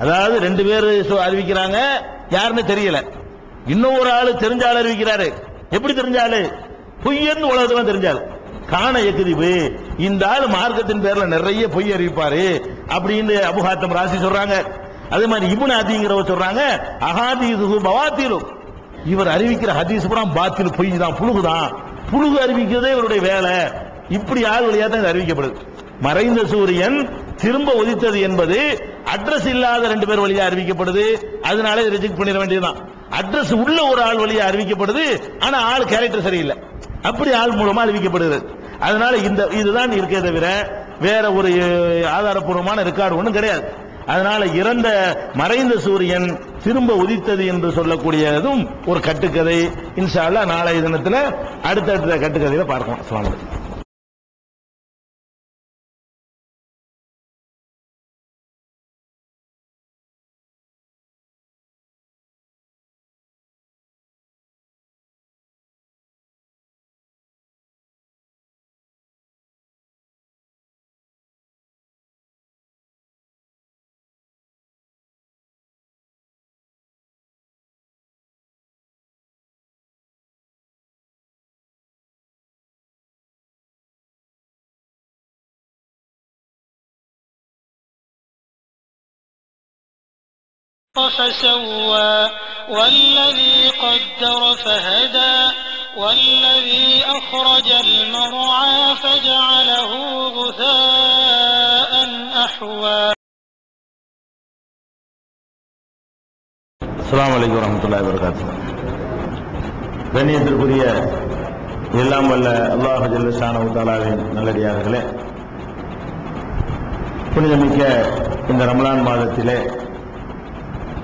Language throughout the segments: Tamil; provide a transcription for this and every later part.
அதாவது ரெண்டு பேர் அறிவிக்கிறாங்க யாருன்னு தெரியல. இன்னும் ஒரு ஆளு தெரிஞ்ச ஆள் அறிவிக்கிறாரு. எப்படி தெரிஞ்ச ஆளு? பொய்யன்னு உலகத்துல தெரிஞ்சாள் காண எக்குதிவு. இந்த ஆள் மார்க்கத்தின் பேர்ல நிறைய பொய் அறிவிப்பாரு அப்படின்னு அபுஹாத்தம் ராசி சொல்றாங்க. அதே மாதிரி இபுன் அதிங்கிறவ சொல்றாங்க அகாதீது பவாத்தீரும் இவர் அறிவிக்கிற ஹதீஸ் பூரா பாத்தில் பொய் தான் புழுகு தான் புழுகு அறிவிக்கிறதே இவருடைய வேலை. இப்படி ஆள் வழியா தான் அறிவிக்கப்படுது. மறைந்த சூரியன் திரும்ப உதித்தது என்பது அட்ரஸ் இல்லாத ரெண்டு பேர் வழியா அறிவிக்கப்படுது. அதனால ரிஜெக்ட் பண்ணிட வேண்டியதுதான். அட்ரஸ் உள்ள ஒரு ஆள் வழியா அறிவிக்கப்படுது. ஆனா ஆள் கேரக்டர் சரியில்லை. அப்படி ஆள் மூலமா அறிவிக்கப்படுகிறது. அதனால இந்த இதுதான் இருக்கே தவிர வேற ஒரு ஆதாரபூர்வமான ஆதாரப்பூர்வமான ரெக்கார்டு ஒன்றும் கிடையாது. அதனால இறந்த மறைந்த சூரியன் திரும்ப உதித்தது என்று சொல்லக்கூடியதும் ஒரு கட்டுக்கதை. இன்ஷால்லா நாளைய தினத்துல அடுத்தடுத்த கட்டுக்கதையில பார்க்கலாம். அஸ்ஸலாமு فسوى والذي قدر فهدى والذي أخرج المرعى فجعله غثاء أحوى அஸ்ஸலாமு அலைக்கும் வரஹ்மத்துல்லாஹி வபரகாத்துஹு கண்ணியத்திற்குரிய எல்லாம் வல்ல அல்லாஹ் ஜல்லஷானஹு தஆலாவின் நல்லடியார்களே புனிதமிக்க இந்த ரமலான் மாதத்திலே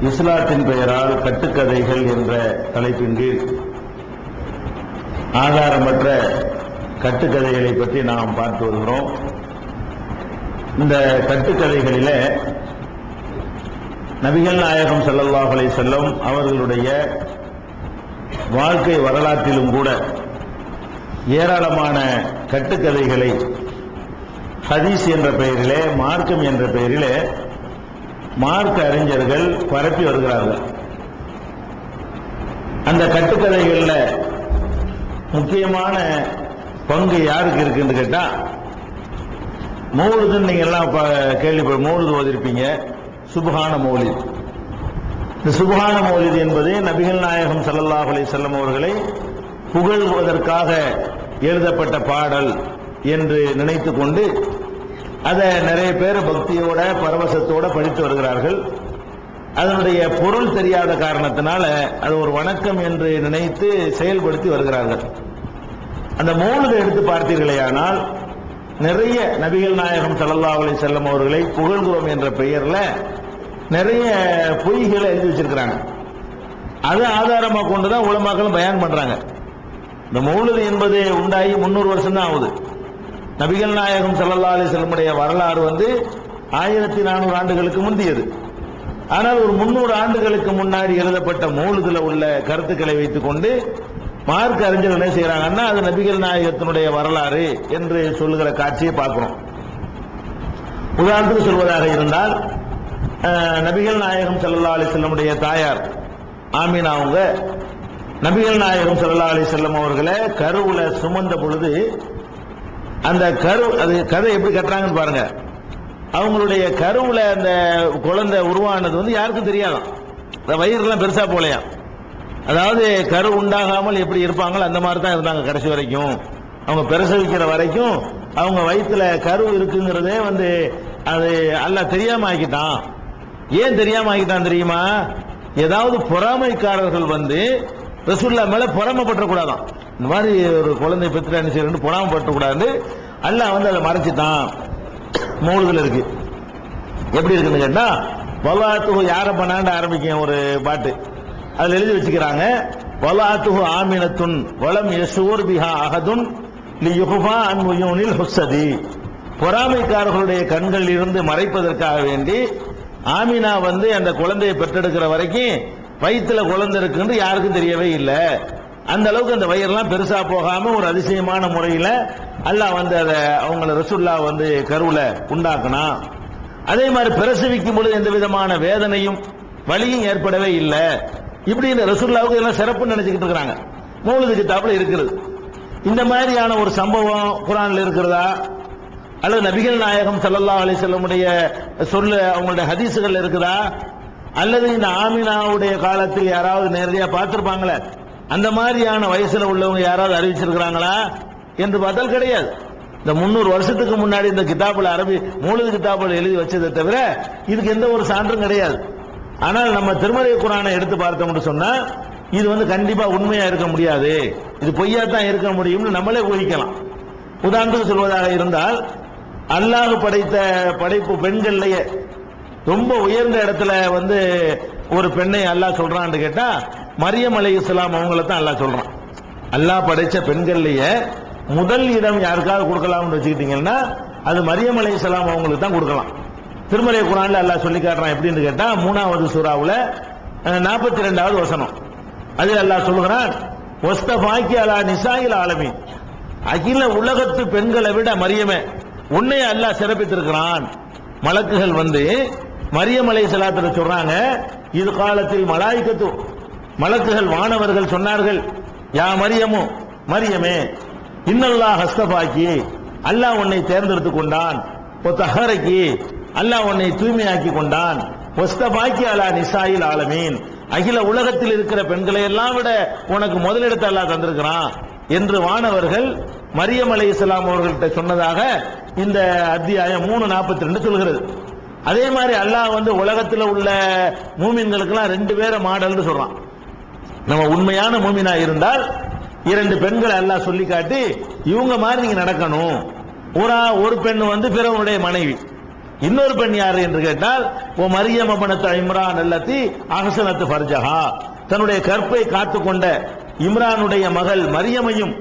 இஸ்லாத்தின் பெயரால் கட்டுக்கதைகள் என்ற தலைப்பின் கீழ் ஆதாரமற்ற கட்டுக்கதைகளை பற்றி நாம் பார்த்து வருகிறோம். இந்த கட்டுக்கதைகளில நபிகள் நாயகம் செல்லல்லாஹலை செல்லும் அவர்களுடைய வாழ்க்கை வரலாற்றிலும் கூட ஏராளமான கட்டுக்கதைகளை ஹதீஸ் என்ற பெயரிலே மார்க்கம் என்ற பெயரிலே மார்க்க அறிஞர்கள் பரப்பி வருகிறார்கள். அந்த கட்டுக்கதைகளில் முக்கியமான பங்கு யாருக்கு இருக்குன்னு கேட்டா மௌலுதுன்னு நீங்க எல்லாம் கேள்விப்பட மௌலுது ஓதிருப்பீங்க. சுபஹான மௌலித். இந்த சுபகான மௌலித் என்பது நபிகள் நாயகம் ஸல்லல்லாஹு அலைஹி வஸல்லம் அவர்களை புகழ்வதற்காக எழுதப்பட்ட பாடல் என்று நினைத்து கொண்டு அதை நிறைய பேர் பக்தியோட பரவசத்தோட படித்து வருகிறார்கள். அதனுடைய பொருள் தெரியாத காரணத்தினால அது ஒரு வணக்கம் என்று நினைத்து செயல்படுத்தி வருகிறார்கள். அந்த மூலதை எடுத்து பார்த்தீர்களேயானால் நிறைய நபிகள் நாயகம் சல்லல்லா அலி செல்லம் அவர்களை புகழ்கிறோம் என்ற பெயரில் நிறைய பொய்களை எழுதி வச்சிருக்கிறாங்க. அதை ஆதாரமா கொண்டுதான் உலமாக்களும் பயன் பண்றாங்க. இந்த மௌலுது என்பது உண்டாகி முன்னூறு வருஷம் தான் ஆகுது. நபிகள் நாயகம் சல்லா அலி செல்லமுடைய வரலாறு வந்து ஆயிரத்தி நானூறு ஆண்டுகளுக்கு முந்தியது. ஆனால் ஒரு முன்னூறு ஆண்டுகளுக்கு முன்னாடி எழுதப்பட்ட மௌலுதுல உள்ள கருத்துக்களை வைத்துக்கொண்டு மார்க் அறிஞர்கள் என்ன செய்யறாங்கன்னா அது நபிகள் நாயகத்தினுடைய வரலாறு என்று சொல்லுகிற காட்சியை பார்க்கிறோம். உதாரணத்துக்கு சொல்வதாக இருந்தால் நபிகள் நாயகம் சல்லா அலி செல்லமுடைய தாயார் ஆமீனா அவங்க நபிகள் நாயகம் சல்லா அலி செல்லம் அவர்களை கருவுல சுமந்த பொழுது அந்த கரு அது கதை எப்படி கட்டுறாங்கன்னு பாருங்க. அவங்களுடைய கருவில் அந்த குழந்தை உருவானது வந்து யாருக்கும் தெரியாதாம் அந்த வயிறுலாம் பெருசா போலையா அதாவது கரு உண்டாகாமல் எப்படி இருப்பாங்களோ அந்த மாதிரி தான் இருந்தாங்க கடைசி வரைக்கும். அவங்க பிரசவிக்கிற வரைக்கும் அவங்க வயிற்றுல கரு இருக்குங்கிறதே வந்து அது அல்லாஹ் தெரியாம ஆக்கிட்டான் ஏன் தெரியாம ஆக்கிட்டான் தெரியுமா? ஏதாவது பொறாமைக்காரர்கள் வந்து ரசூல்லா மேல பொறாமைப்பட்ட கூடாதாம் இந்த மாதிரி ஒரு குழந்தை பெற்று என்ன செய்யணும் பொறாமைப்பட்ட கூடாது அல்லாஹ் வந்து அதை மறைச்சிட்டான். மௌலுதுல இருக்கு. எப்படி இருக்குன்னு கேட்டால் வல்லாத்துஹு யாரை பண்ணாண்டு ஆரம்பிக்கும் ஒரு பாட்டு. அதில் எழுதி வச்சுக்கிறாங்க வல்லாத்துஹு ஆமினத்துன் வளம் யசூர் பிஹா அகதுன் லி யுஹ்ஃபா அன்முயூனில் ஹுசதி பொறாமைக்காரர்களுடைய கண்களில் இருந்து மறைப்பதற்காக வேண்டி ஆமினா வந்து அந்த குழந்தையை பெற்றெடுக்கிற வரைக்கும் வயிற்றுல குழந்தை இருக்குன்னு யாருக்கும் தெரியவே இல்லை. அந்த அளவுக்கு அந்த வயிறுலாம் பெருசா போகாம ஒரு அதிசயமான முறையில அல்லாஹ் வந்து அதை அவங்கள ரசுல்லா வந்து கருவுல உண்டாக்குனா. அதே மாதிரி பிரசவிக்கும் பொழுது எந்த விதமான வேதனையும் வலியும் ஏற்படவே இல்லை. இப்படி இந்த ரசுல்லாவுக்கு எல்லாம் சிறப்பு நினைச்சுக்கிட்டு இருக்கிறாங்க. மௌலிது கிதாப்புல இருக்கிறது. இந்த மாதிரியான ஒரு சம்பவம் குரான்ல இருக்கிறதா? அல்லது நபிகள் நாயகம் சல்லல்லா அலி செல்லமுடைய சொல்ல அவங்களுடைய ஹதீஸுகள் இருக்குதா? அல்லது இந்த ஆமினாவுடைய காலத்தில் யாராவது நேரடியா பார்த்திருப்பாங்களே? அந்த மாதிரியான வயசுல உள்ளவங்க யாராவது அறிவிச்சிருக்கிறாங்களா? என்று பார்த்தால் கிடையாது. இந்த முன்னூறு வருஷத்துக்கு முன்னாடி இந்த கிதாபில் அரபி மூலது கிதாபில் எழுதி வச்சதை தவிர இதுக்கு எந்த ஒரு சான்றும் கிடையாது. ஆனால் நம்ம திருமலை குரானை எடுத்து பார்த்தோம்னு சொன்னா இது வந்து கண்டிப்பா உண்மையா இருக்க முடியாது. இது பொய்யா தான் இருக்க முடியும்னு நம்மளே ஊகிக்கலாம். உதாரணத்துக்கு சொல்வதாக இருந்தால் அல்லாஹ் படைத்த படைப்பு பெண்கள்லயே ரொம்ப உயர்ந்த இடத்துல வந்து ஒரு பெண்ணை அல்லாஹ் சொல்றான்னு கேட்டா மரியம் அலை இஸ்லாம் அவங்கள தான் அல்லாஹ் சொல்றான். அல்லாஹ் படைச்ச பெண்கள்லயே முதல் இடம் யாருக்காவது கொடுக்கலாம்னு வச்சுக்கிட்டீங்கன்னா அது மரியம் அலை இஸ்லாம் அவங்களுக்கு தான் கொடுக்கலாம். திருமலை குரான்ல அல்லாஹ் சொல்லி காட்டுறான் எப்படின்னு கேட்டா மூணாவது சூறாவுல நாற்பத்தி ரெண்டாவது வசனம். அதில் அல்லாஹ் சொல்லுகிறான் ஒஸ்தபாக்கி அலா நிசாயில் ஆலமி அகில உலகத்து பெண்களை விட மரியமே உன்னை அல்லாஹ் சிறப்பித்திருக்கிறான். மலக்குகள் வந்து மரியமலை அலை சலாத்துல சொல்றாங்க இது காலத்தில் மலாய்க்கத்து மலக்குகள் வானவர்கள் சொன்னார்கள் யா மரியமோ மரியமே இன்னல்லா ஹஸ்தபாக்கி அல்லாஹ் உன்னை தேர்ந்தெடுத்து கொண்டான். ஒத்தஹரக்கி அல்லாஹ் உன்னை தூய்மையாக்கி கொண்டான். ஒஸ்தபாக்கி அலா நிசாயில் ஆலமீன். அகில உலகத்தில் இருக்கிற பெண்களை எல்லாம் விட உனக்கு முதலிடத்தை அல்லாஹ் தந்திருக்கிறான் என்று வானவர்கள் மரியம் அலை இஸ்லாம் அவர்கள்ட்ட சொன்னதாக இந்த அத்தியாயம் மூணு நாற்பத்தி ரெண்டு சொல்கிறது. அதே மாதிரி அல்லாஹ் வந்து உலகத்தில் உள்ள மூமின்களுக்கெல்லாம் ரெண்டு பேரை மாடல்னு சொல்றான். நம்ம உண்மையான மூமினா இருந்தால் இரண்டு பெண்களை எல்லாம் சொல்லி காட்டி இவங்க மாதிரி நீங்க நடக்கணும். ஒரு ஒரு பெண் வந்து பிறவனுடைய மனைவி. இன்னொரு பெண் யாரு என்று கேட்டால் ஓ மரியம் அபனத்த இம்ரான் அல்லத்தி அகசனத்து ஃபர்ஜஹா. தன்னுடைய கற்பை காத்துக்கொண்ட இம்ரானுடைய மகள் மரியமையும்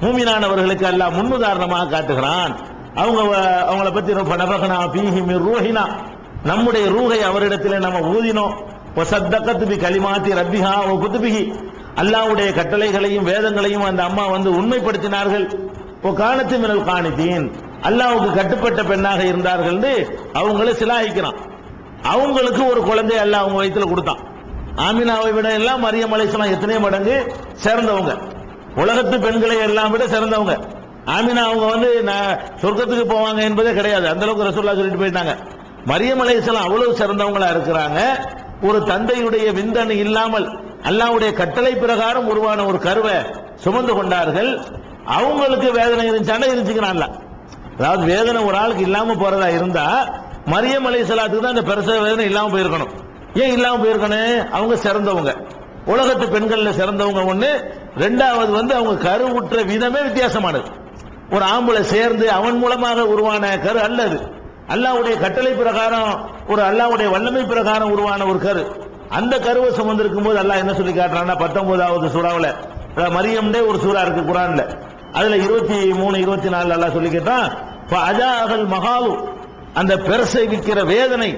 மூமினானவர்களுக்கு எல்லாம் முன்னுதாரணமாக காட்டுகிறான். அவங்க அவங்கள பத்தி நபகனா பீஹி ரூஹினா. நம்முடைய ரூகை அவரிடத்திலே நம்ம ஊதினோம். கலிமாத்தி ரப்பிஹா ஓ குத்துபிஹி அல்லாவுடைய கட்டளைகளையும் வேதங்களையும் அந்த அம்மா வந்து உண்மைப்படுத்தினார்கள். ஓ காணத்து மினல் காணித்தீன் அல்லாவுக்கு கட்டுப்பட்ட பெண்ணாக இருந்தார்கள் அவங்கள சிலாயிக்கிறான் அவங்களுக்கு ஒரு குழந்தை அல்லாஹ் அவங்க வயிற்றுல கொடுத்தான். ஆமினாவை விட எல்லாம் மரியம் அலைசலாம் எத்தனை மடங்கு சேர்ந்தவங்க உலகத்து பெண்களை எல்லாம் விட சிறந்தவங்க. ஆமினா அவங்க வந்து நான் சொர்க்கத்துக்கு போவாங்க என்பதே கிடையாது. அந்த அளவுக்கு ரசூல்லா சொல்லிட்டு போயிட்டாங்க. மரியம் அலைசலாம் அவ்வளவு சிறந்தவங்களா இருக்கிறாங்க. ஒரு தந்தையுடைய விந்தணு இல்லாமல் அல்லாவுடைய கட்டளை பிரகாரம் உருவான ஒரு கருவை சுமந்து கொண்டார்கள். அவங்களுக்கு வேதனை இருந்துச்சாண்டா இருந்துச்சுக்கிறான்ல அதாவது வேதனை ஒரு ஆளுக்கு இல்லாம போறதா இருந்தா மரியம் அலை சலாத்துக்கு தான் அந்த பெருச வேதனை இல்லாம போயிருக்கணும். ஏன் இல்லாம போயிருக்கணும்? அவங்க சிறந்தவங்க. உலகத்து பெண்கள்ல சிறந்தவங்க ஒண்ணு. ரெண்டாவது வந்து அவங்க கரு உற்ற விதமே வித்தியாசமானது. ஒரு ஆம்பளை சேர்ந்து அவன் மூலமாக உருவான கரு அல்லது அல்லாவுடைய கட்டளை பிரகாரம் ஒரு அல்லாவுடைய வல்லமை பிரகாரம் உருவான ஒரு கரு. அந்த கருவை சுமந்திருக்கும் போது அல்லாஹ் என்ன சொல்லி காட்டுறான்னா பத்தொன்பதாவது சூறாவில் மரியம்டே ஒரு சூறா இருக்கு குரான்ல. அதுல இருபத்தி மூணு இருபத்தி நாலு அல்லாஹ் சொல்லி கேட்டான் மகாலு. அந்த பிரசவிக்கிற வேதனை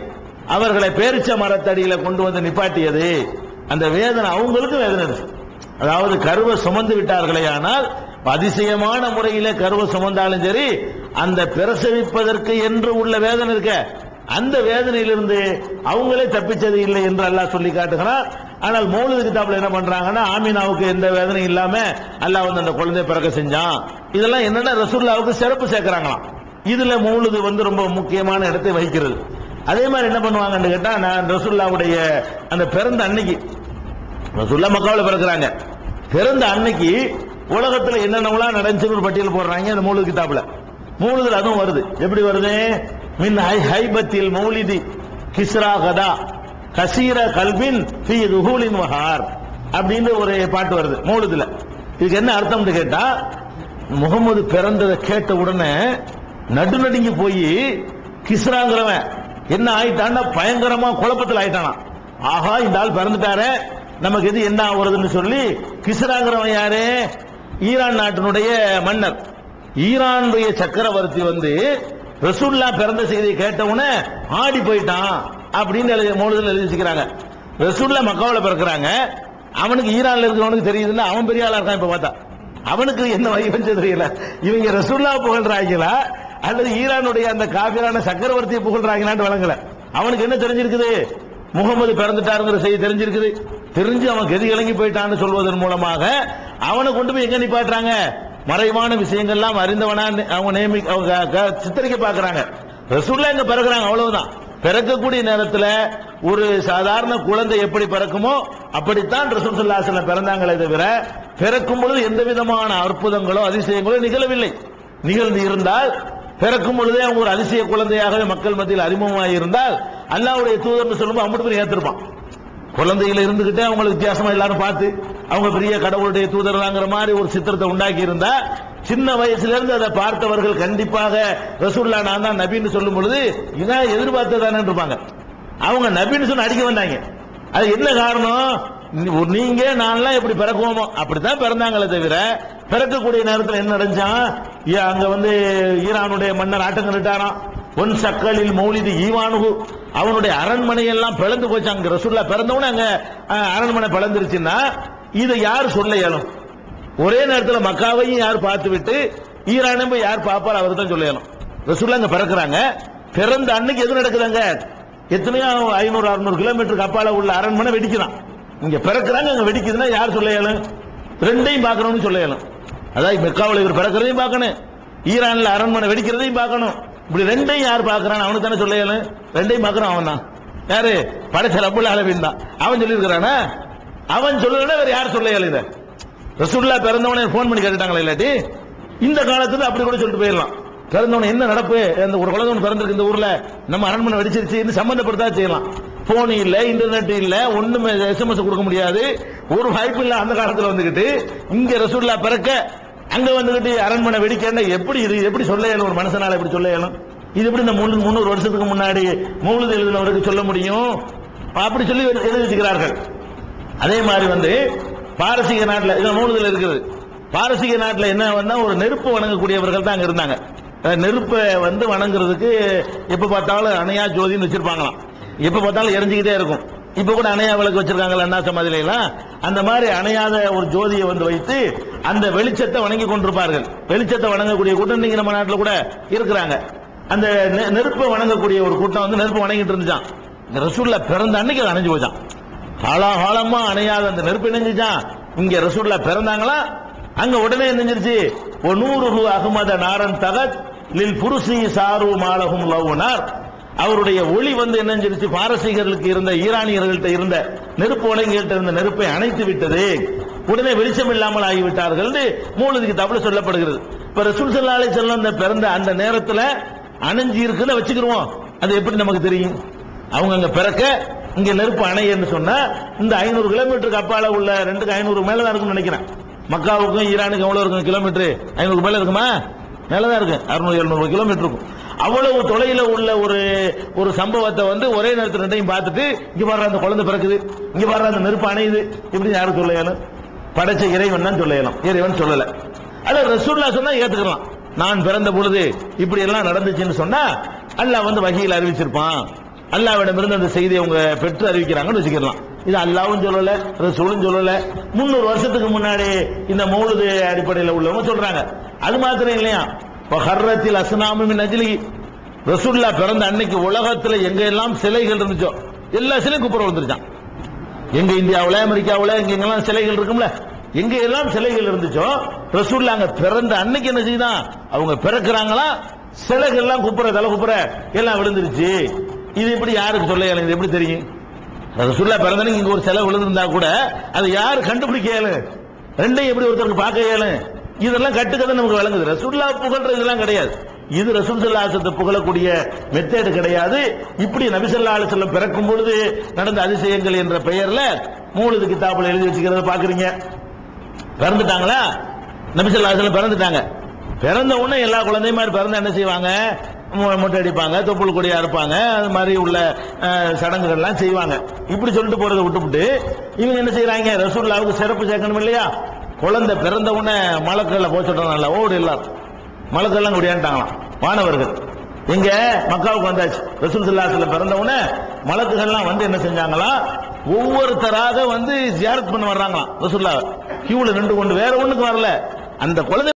அவர்களை பேரிச்ச மரத்தடியில கொண்டு வந்து நிப்பாட்டியது. அந்த வேதனை அவங்களுக்கு வேதனை இருக்கு அதாவது கருவை சுமந்து விட்டார்களே ஆனால் அதிசயமான முறையில கருவை சுமந்தாலும் சரி அந்த பிரசவிப்பதற்கு என்று உள்ள வேதனை இருக்க அந்த வேதனையிலிருந்து அவங்களே தப்பிச்சது இல்லை என்று அல்லாஹ் சொல்லி காட்டுகிறான். ஆனால் மௌலிது கிதாப்ல என்ன பண்றாங்கன்னா ஆமினாவுக்கு எந்த வேதனையும் இல்லாம அல்லாஹ் வந்து அந்த குழந்தை பிறக்க செஞ்சான். இதெல்லாம் என்னன்னா ரசூல்லாவுக்கு சிறப்பு சேர்க்கிறாங்களாம். இதுல மௌலுது வந்து ரொம்ப முக்கியமான இடத்தை வகிக்கிறது. அதே மாதிரி என்ன பண்ணுவாங்கன்னு கேட்டா நான் ரசூல்லாவுடைய அந்த பிறந்த அன்னைக்கு ரசூல்லா மக்காவில் பிறக்கிறாங்க. பிறந்த அன்னைக்கு உலகத்துல என்னென்னலாம் நடந்துச்சுன்னு ஒரு பட்டியல் போடுறாங்க அந்த மூலு கிதாப்ல. மூணுதல் அதுவும் வருது. எப்படி வருது? மின் ஹை ஹைபத்தில் மௌலிதி கிஸ்ரா கதா கசீர கல்வின் ஃபி ருஹூலின் மஹார் அப்படின்னு ஒரு பாட்டு வருது மௌலுதுல இதுக்கு என்ன அர்த்தம்னு கேட்டா முகமது பிறந்ததை கேட்ட உடனே நடுநடுங்கி போய் கிஸ்ராங்கிறவன் என்ன ஆயிட்டான்னா பயங்கரமா குழப்பத்தில் ஆயிட்டானா. ஆஹா இந்த ஆள் பிறந்துட்டாரே நமக்கு எது என்ன ஆகுறதுன்னு சொல்லி கிஸ்ராங்கிறவன் யாரு? ஈரான் நாட்டினுடைய மன்னர். ஈரானுடைய சக்கரவர்த்தி வந்து ரசூல்லா பிறந்த செய்தியை கேட்டவுடனே ஆடி போயிட்டான் அப்படின்னு எழுதி மூலத்தில் எழுதி வச்சுக்கிறாங்க. ரசூல்லா மக்காவில் பிறக்கிறாங்க. அவனுக்கு ஈரான்ல இருக்கிறவனுக்கு தெரியுதுன்னா அவன் பெரிய ஆளா இருக்கான் இப்ப பார்த்தா. அவனுக்கு என்ன வகை தெரியல. இவங்க ரசூல்லா புகழ்றாங்களா? அல்லது ஈரானுடைய அந்த காபிரான சக்கரவர்த்தியை புகழ்றாங்களான்னு வழங்கல அவனுக்கு என்ன தெரிஞ்சிருக்குது? முகமது பிறந்துட்டாருங்கிற செய்தி தெரிஞ்சிருக்குது. தெரிஞ்சு அவன் கதி இறங்கி போயிட்டான்னு சொல்வதன் மூலமாக அவனை கொண்டு போய் எங்க நிப்பாட்டுறாங்க? மறைவான விஷயங்கள்லாம் அறிந்தவனா அவங்க நியமி அவங்க சித்தரிக்க பார்க்குறாங்க. ரசூல்லா இங்க பிறகுறாங்க அவ்வளவுதான். பிறக்கக்கூடிய நேரத்துல ஒரு சாதாரண குழந்தை எப்படி பிறக்குமோ அப்படித்தான் ரசூல் சல்லாசல்ல பிறந்தாங்களே தவிர பிறக்கும் பொழுது எந்த விதமான அற்புதங்களோ அதிசயங்களோ நிகழவில்லை. நிகழ்ந்து இருந்தால் பிறக்கும் பொழுதே அவங்க ஒரு அதிசய குழந்தையாகவே மக்கள் மத்தியில் அறிமுகமாக இருந்தால் அல்லாவுடைய தூதர்னு சொல்லும்போது அம்பட்டு பேர் ஏத்திருப்பான். குழந்தையில இருந்துகிட்டே அவங்களுக்கு வித்தியாசமா எல்லாரும் பார்த்து அவங்க பெரிய கடவுளுடைய தூதர்லாங்கிற மாதிரி ஒரு சித்திரத்தை உண்டாக்கி இருந்தா சின்ன வயசுல இருந்து அதை பார்த்தவர்கள் கண்டிப்பாக ரசூல்லா நான் தான் நபின்னு சொல்லும் பொழுது இதான் எதிர்பார்த்ததானே இருப்பாங்க. அவங்க நபின்னு சொன்ன அடிக்க வந்தாங்க. அது என்ன காரணம்? நீங்க நான்லாம் எப்படி பிறக்குவோமோ அப்படித்தான் பிறந்தாங்களே தவிர பிறக்கக்கூடிய நேரத்தில் என்ன நடந்துச்சான் ஏ, அங்க வந்து ஈரானுடைய மன்னர் ஆட்டம் கண்டுட்டாராம் ஒன் சக்கலில் மௌலிது ஈவானுகு அவனுடைய அரண்மனை எல்லாம் பிளந்து போச்சு. அங்க ரசூல்லா பிறந்தவன அங்க அரண்மனை பிளந்துருச்சுன்னா இதை யார் சொல்ல இயலும் ஒரே நேரத்தில் மக்காவையும் யார் பார்த்து விட்டு ஈரானும் போய் யார் பார்ப்பார் அவர் தான் சொல்ல இயலும் ரசூல்லா அங்க பிறக்கிறாங்க. பிறந்த அன்னைக்கு எது நடக்குதாங்க? எத்தனையோ ஐநூறு அறுநூறு கிலோமீட்டருக்கு அப்பால உள்ள அரண்மனை வெடிக்கிறான் இங்க பிறக்கிறாங்க அங்க வெடிக்குதுன்னா யார் சொல்ல இயலும் ரெண்டையும் பார்க்கணும்னு சொல்ல இயலும் அதாவது மெக்காவில் இவர் பிறக்கிறதையும் பார்க்கணும். ஈரான்ல அரண்மனை வெடிக்கிறதையும் பார்க்கணும். இப்படி ரெண்டையும் யார் பார்க்கறான்? அவனுக்கு தானே சொல்ல ரெண்டையும் பார்க்கறான் அவன் தான் யாரு? படைச்ச ரப்புல் அளவின் தான். அவன் சொல்லியிருக்கிறானா? அவன் சொல்லலன்னா வேற யார் சொல்ல இதை? ரசூல்லா பிறந்தவனே ஃபோன் பண்ணி கேட்டுட்டாங்களா இல்லாட்டி? இந்த காலத்துல அப்படி கூட சொல்லிட்டு போயிடலாம். பிறந்தவன் என்ன நடப்பு? அந்த ஒரு குழந்தை பிறந்திருக்கு இந்த ஊர்ல. நம்ம அரண்மனை வெடிச்சிருச்சு சம்பந்தப்படுத்தா செய்யலாம். போன் இல்ல இன்டர்நெட் இல்ல ஒண்ணுமே எஸ்எம்எஸ் கொடுக்க முடியாது. ஒரு வாய்ப்பு இல்ல அந்த காலத்துல வந்துகிட்டு இங்க ரசூல்லா பிறக்க அங்க வந்துகிட்டு அரண்மனை வெடிக்கன்னா எப்படி இது? எப்படி சொல்ல இயலும் ஒரு மனுஷனால எப்படி சொல்ல இயலும்? இது எப்படி இந்த முன்னூறு முந்நூறு வருஷத்துக்கு முன்னாடி மூலது எழுதினவருக்கு சொல்ல முடியும்? அப்படி சொல்லி எழுதி வச்சுக்கிறார்கள். அதே மாதிரி வந்து பாரசீக நாட்டில் இது மூலதில் இருக்குது. பாரசீக நாட்டில் என்ன வந்தால் ஒரு நெருப்பு வணங்கக்கூடியவர்கள் தான் அங்கே இருந்தாங்க. நெருப்பை வந்து வணங்குறதுக்கு எப்போ பார்த்தாலும் அணையா ஜோதின்னு வச்சிருப்பாங்களாம். எப்போ பார்த்தாலும் எரிஞ்சுக்கிட்டே இருக்கும். இப்ப கூட அணையா விளக்கு வச்சிருக்காங்கல்ல அண்ணா சமாதியில? எல்லாம் அந்த மாதிரி அணையாத ஒரு ஜோதியை வந்து வைத்து அந்த வெளிச்சத்தை வணங்கி கொண்டிருப்பார்கள். வெளிச்சத்தை வணங்கக்கூடிய கூட்டம் நீங்க நம்ம நாட்டில் கூட இருக்கிறாங்க. அந்த நெ- நெருப்பை வணங்கக்கூடிய ஒரு கூட்டம் வந்து நெருப்பு வணங்கிட்டு இருந்துச்சான் இந்த ரசூல்ல பிறந்த அன்னைக்கு அது அணைஞ்சு போச்சான் காலாகாலமா அணையாத அந்த நெருப்பு நெஞ்சுச்சான் இங்க ரசூல்ல பிறந்தாங்களா? அங்க உடனே நெஞ்சிருச்சு ஒன்னூறு அகமத நாரன் தகத் லில் புருசி சாரு மாலகும் லவ்னார் அவருடைய ஒளி வந்து என்னஞ்சிருச்சு பாரசீகர்களுக்கு இருந்த ஈரானியர்கள்ட்ட இருந்த நெருப்பு உலகிட்ட இருந்த நெருப்பை அணைத்து விட்டது. உடனே வெளிச்சம் இல்லாமல் ஆகிவிட்டார்கள் மூலதுக்கு தவிர சொல்லப்படுகிறது. இப்ப ரசூல் சல்லா செல்லம் பிறந்த அந்த நேரத்துல அணைஞ்சு இருக்குன்னு வச்சுக்கிருவோம். அது எப்படி நமக்கு தெரியும்? அவங்க அங்க பிறக்க இங்க நெருப்பு அணையன்னு சொன்னா இந்த ஐநூறு கிலோமீட்டருக்கு அப்பால உள்ள ரெண்டுக்கு ஐநூறு மேல தான் இருக்கும்னு நினைக்கிறேன். மக்காவுக்கும் ஈரானுக்கும் எவ்வளவு இருக்கும் கிலோமீட்டர்? ஐநூறு மேல இருக்குமா? மேலதான் இருக்கு. அறுநூறு எழுநூறு கிலோமீட்டர் இருக்கும். அவ்வளவு தொலைவில் உள்ள ஒரு ஒரு சம்பவத்தை வந்து ஒரே நேரத்தில் ரெண்டையும் பார்த்துட்டு இங்க பாரு அந்த குழந்தை பிறக்குது. இங்க பாரு அந்த நெருப்பு அணையுது. இப்படி யாரும் சொல்ல இயலும் படைச்ச இறைவன் தான் சொல்ல இயலும் இறைவன் சொல்லல. அத ரசூல்லா சொன்னா ஏத்துக்கலாம். நான் பிறந்த பொழுது இப்படி எல்லாம் நடந்துச்சுன்னு சொன்னா அல்லாஹ் வந்து வகையில் அறிவிச்சிருப்பான். அல்லாவிடமிருந்து அந்த செய்தியை அவங்க பெற்று அறிவிக்கிறாங்கன்னு வச்சுக்கலாம். இது அல்லாவும் சொல்லல ரசூலும் சொல்லல. முன்னூறு வருஷத்துக்கு முன்னாடி இந்த மௌலுது அடிப்படையில் உள்ளவங்க சொல்றாங்க. அது மாத்திரம் இல்லையா? ஹர்ரத்தில் அஸ்னாமின் அஜிலி. ரசூல்லா பிறந்த அன்னைக்கு உலகத்துல எங்க எல்லாம் சிலைகள் இருந்துச்சோ எல்லா சிலையும் குப்புற வந்துருச்சான். எங்க இந்தியாவில் அமெரிக்காவில் எங்க எங்கெல்லாம் சிலைகள் இருக்கும்ல எங்க எல்லாம் சிலைகள் இருந்துச்சோ ரசூல்லா அங்க பிறந்த அன்னைக்கு என்ன செய்தான்? அவங்க பிறக்குறாங்களா? சிலைகள் எல்லாம் குப்புற தலை குப்புற எல்லாம் விழுந்துருச்சு. இது எப்படி யாருக்கு சொல்ல எனக்கு எப்படி தெரியும்? ரசூல்லா பிறந்தனுக்கு இங்க ஒரு செலவு விழுந்திருந்தா கூட அதை யார் கண்டுபிடிக்க இயலும் ரெண்டையும் எப்படி ஒருத்தருக்கு பார்க்க இயலும் இதெல்லாம் கட்டுக்கதை நமக்கு விளங்குது. ரசூல்லா புகழ்றது இதெல்லாம் கிடையாது. இது ரசூல் சல்லா அலிசத்தை புகழக்கூடிய மெத்தேடு கிடையாது. இப்படி நபிசல்லா அலிசல்லம் பிறக்கும் பொழுது நடந்த அதிசயங்கள் என்ற பெயர்ல மூலது கிதாபில் எழுதி வச்சுக்கிறத பாக்குறீங்க பிறந்துட்டாங்களா? நபிசல்லா அலிசல்லம் பிறந்துட்டாங்க. பிறந்த உடனே எல்லா குழந்தையும் மாதிரி என்ன செய்வாங்க? மொட்டை அடிப்பாங்க தொப்புள் கொடியா இருப்பாங்க அது மாதிரி உள்ள சடங்குகள்லாம் செய்வாங்க. இப்படி சொல்லிட்டு போறதை விட்டுவிட்டு இவங்க என்ன செய்யறாங்க ரசூல்லாவுக்கு சிறப்பு சேர்க்கணும் இல்லையா? குழந்தை பிறந்த உடனே மலக்கல்ல போச்சுட்டாங்கல்ல ஓடு எல்லாரும். மலக்கெல்லாம் குடியாண்டாங்களாம் வானவர்கள் இங்க மக்காவுக்கு வந்தாச்சு. ரசூல் சில்லாசில் பிறந்த உடனே மலக்குகள்லாம் வந்து என்ன செஞ்சாங்களா? ஒவ்வொருத்தராக வந்து ஜியாரத் பண்ண வர்றாங்களாம் ரசூல்லா கியூல நின்று கொண்டு வேற ஒண்ணுக்கு வரல. அந்த குழந்தை